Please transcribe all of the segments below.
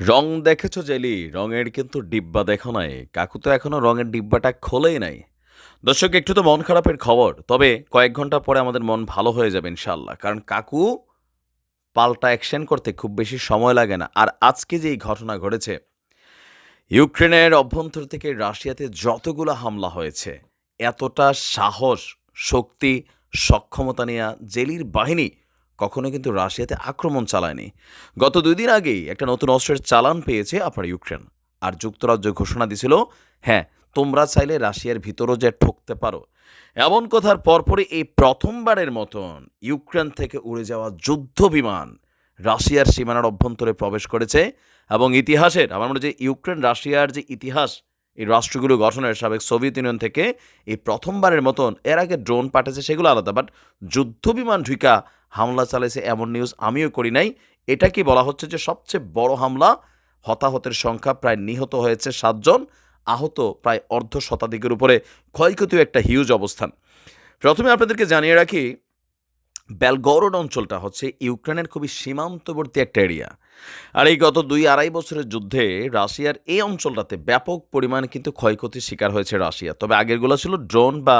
রং দেখেছ, জেলি? রঙের কিন্তু ডিব্বা দেখো নাই। কাকু তো এখনও রঙের ডিব্বাটা খোলেই নাই। দর্শক, একটু তো মন খারাপের খবর। তবে কয়েক ঘণ্টা পরে আমাদের মন ভালো হয়ে যাবে ইনশাল্লাহ কারণ কাকু পাল্টা অ্যাকশন করতে খুব বেশি সময় লাগে না। আর আজকে যে এই ঘটনা ঘটেছে, ইউক্রেনের অভ্যন্তর থেকে রাশিয়াতে যতগুলো হামলা হয়েছে, এতটা সাহস, শক্তি, সক্ষমতা নিয়ে জেলির বাহিনী কখনো কিন্তু রাশিয়াতে আক্রমণ চালায়নি। গত দুই দিন আগেই একটা নতুন অস্ত্রের চালান পেয়েছে আপনার ইউক্রেন। আর যুক্তরাজ্য ঘোষণা দিছিল হ্যাঁ তোমরা চাইলে রাশিয়ার ভিতরও যে ঠকতে পারো। এমন কথার পরপরই এই প্রথমবারের মতন ইউক্রেন থেকে উড়ে যাওয়া যুদ্ধ বিমান রাশিয়ার সীমানার অভ্যন্তরে প্রবেশ করেছে এবং ইতিহাসের, আমার মনে যে ইউক্রেন, রাশিয়ার যে ইতিহাস, এই রাষ্ট্রগুলো গঠনের সাবেক সোভিয়েত ইউনিয়ন থেকে এই প্রথমবারের মতন এর আগে ড্রোন পাঠাচ্ছে সেগুলো আলাদা। বাট যুদ্ধ বিমান ঢুকা হামলা চালাইছে এমন নিউজ আমিও করি নাই। এটা কি বলা হচ্ছে যে সবচেয়ে বড় হামলা? হতাহতের সংখ্যা প্রায় নিহত হয়েছে সাতজন আহত প্রায় অর্ধ শতাধিকের উপরে। ক্ষয়ক্ষতিও একটা হিউজ অবস্থান। প্রথমে আপনাদেরকে জানিয়ে রাখি, বেলগরড অঞ্চলটা হচ্ছে ইউক্রেনের খুবই সীমান্তবর্তী একটা এরিয়া আর এই গত দুই আড়াই বছরের যুদ্ধে রাশিয়ার এই অঞ্চলটাতে ব্যাপক পরিমাণে কিন্তু ক্ষয়ক্ষতির শিকার হয়েছে রাশিয়া। তবে আগেরগুলো ছিল ড্রোন বা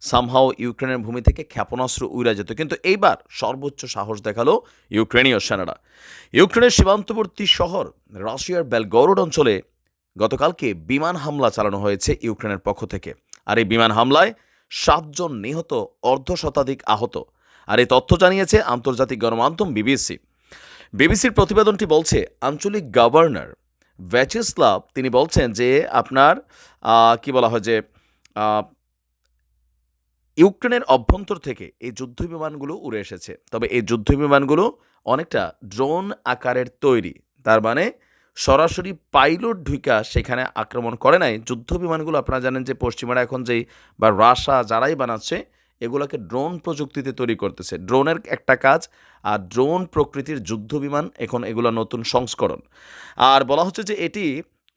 সামহাও ইউক্রেনের ভূমি থেকে ক্ষেপণাস্ত্র উড়া যেত। কিন্তু এইবার সর্বোচ্চ সাহস দেখাল ইউক্রেনীয় সেনারা। ইউক্রেনের সীমান্তবর্তী শহর রাশিয়ার বেলগরড অঞ্চলে গতকালকে বিমান হামলা চালানো হয়েছে ইউক্রেনের পক্ষ থেকে। আর এই বিমান হামলায় সাতজন নিহত অর্ধ শতাধিক আহত। আর এই তথ্য জানিয়েছে আন্তর্জাতিক গণমাধ্যম বিবিসি। বিবিসির প্রতিবেদনটি বলছে, আঞ্চলিক গভর্নর ভ্যাচেসলাভ, তিনি বলছেন যে আপনার কি বলা হয় যে ইউক্রেনের অভ্যন্তর থেকে এই যুদ্ধ বিমানগুলো উড়ে এসেছে। তবে এই যুদ্ধ বিমানগুলো অনেকটা ড্রোন আকারের তৈরি। তার মানে সরাসরি পাইলট ঢুকা সেখানে আক্রমণ করে নাই। যুদ্ধ বিমানগুলো আপনারা জানেন যে পশ্চিমারা এখন যেই বা রাশা যারাই বানাচ্ছে, এগুলোকে ড্রোন প্রযুক্তিতে তৈরি করতেছে। ড্রোনের একটা কাজ, আর ড্রোন প্রকৃতির যুদ্ধ বিমান এখন এগুলো নতুন সংস্করণ। আর বলা হচ্ছে যে এটি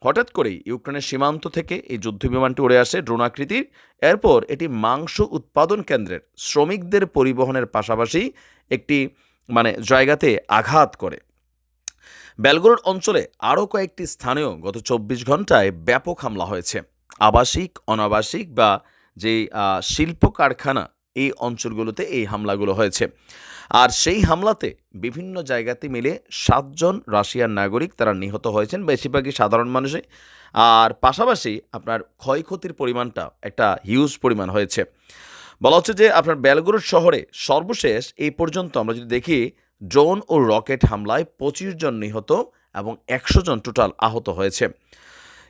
হঠাৎ করেই ইউক্রেনের সীমান্ত থেকে এই যুদ্ধ বিমানটি উড়ে আসে ড্রোন আকৃতির এরপর এটি মাংস উৎপাদন কেন্দ্রের শ্রমিকদের পরিবহনের পাশাপাশি একটি মানে জায়গাতে আঘাত করে। বেলগোরড অঞ্চলে আরও কয়েকটি স্থানেও গত চব্বিশ ঘন্টায় ব্যাপক হামলা হয়েছে। আবাসিক অনাবাসিক বা আহ, শিল্প কারখানা এই অঞ্চলগুলোতে এই হামলাগুলো হয়েছে। আর সেই হামলাতে বিভিন্ন জায়গাতে মিলে সাতজন রাশিয়ার নাগরিক তারা নিহত হয়েছেন, বেশিরভাগই সাধারণ মানুষই। আর পাশাপাশি আপনার ক্ষয়ক্ষতির পরিমাণটা একটা হিউজ পরিমাণ হয়েছে। বলা হচ্ছে যে আপনার বেলগোরড শহরে সর্বশেষ এই পর্যন্ত আমরা যদি দেখি, ড্রোন ও রকেট হামলায় পঁচিশ জন নিহত এবং একশো জন টোটাল আহত হয়েছে।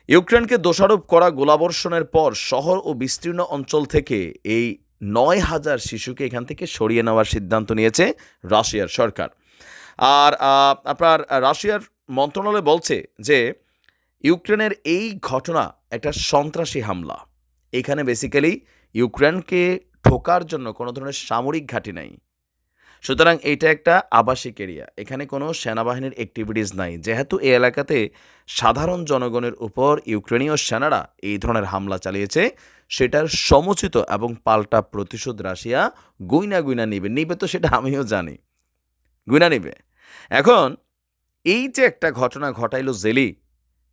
ইউক্রেনকে দোষারোপ করা গোলাবর্ষণের পর শহর ও বিস্তীর্ণ অঞ্চল থেকে এই নয় হাজার শিশুকে এখান থেকে সরিয়ে নেওয়ার সিদ্ধান্ত নিয়েছে রাশিয়ার সরকার। আর আপনার রাশিয়ার মন্ত্রণালয় বলছে যে, ইউক্রেনের এই ঘটনা একটা সন্ত্রাসী হামলা। এখানে বেসিক্যালি ইউক্রেনকে ঠোকার জন্য কোনো ধরনের সামরিক ঘাঁটি নাই। সুতরাং এটা একটা আবাসিক এরিয়া এখানে কোনো সেনাবাহিনীর অ্যাক্টিভিটিস নাই। যেহেতু এই এলাকাতে সাধারণ জনগণের উপর ইউক্রেনীয় সেনারা এই ধরনের হামলা চালিয়েছে সেটার সমুচিত এবং পাল্টা প্রতিশোধ রাশিয়া গুইনা গুইনা নিবে। নিবে তো সেটা আমিও জানি। গুইনা নিবে। এখন এই যে একটা ঘটনা ঘটাইলো জেলি,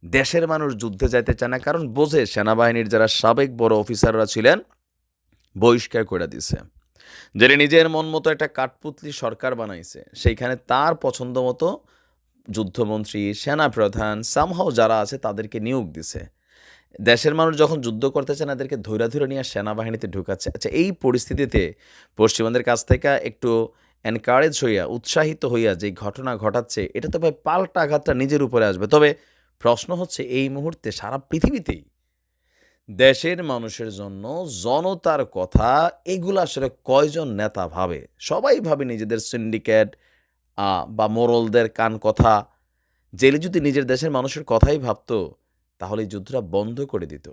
দেশের মানুষ যুদ্ধে যাইতে চায় না কারণ বোঝে সেনাবাহিনীর যারা সাবেক বড় অফিসাররা ছিলেন, বহিষ্কার করে দিছে। যে নিজের মন মতো একটা কাঠপুতলি সরকার বানাইছে। সেইখানে তার পছন্দ মতো যুদ্ধমন্ত্রী, সেনাপ্রধান সামহাও যারা আছে তাদেরকে নিয়োগ দিছে। দেশের মানুষ যখন যুদ্ধ করতেছে না, এদেরকে ধৈরা ধরে নিয়ে সেনাবাহিনীতে ঢুকাচ্ছে। আচ্ছা এই পরিস্থিতিতে পশ্চিমাদের কাছ থেকে একটু এনকারেজ হইয়া, উৎসাহিত হইয়া যে ঘটনা ঘটাচ্ছে, এটা তো ভাই পাল্টা আঘাতটা নিজের উপরে আসবে। তবে প্রশ্ন হচ্ছে, এই মুহূর্তে সারা পৃথিবীতেই দেশের মানুষের জন্য জনতার কথা, এগুলো আসলে কয়জন নেতা ভাবে? সবাই ভাবে নিজেদের সিন্ডিকেট বা মোরলদের কান কথা। জেলে যদি নিজের দেশের মানুষের কথাই ভাবতো তাহলে এই যুদ্ধটা বন্ধ করে দিত।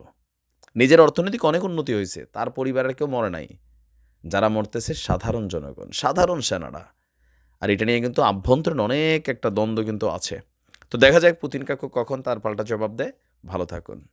নিজের অর্থনৈতিক অনেক উন্নতি হয়েছে, তার পরিবারের কেউ মরে নাই। যারা মরতেছে সাধারণ জনগণ, সাধারণ সেনারা। আর এটা নিয়ে কিন্তু আভ্যন্তরীণ অনেক একটা দ্বন্দ্ব কিন্তু আছে। তো দেখা যাক পুতিন কাকু কখন তার পাল্টা জবাব দেয়। ভালো থাকুন।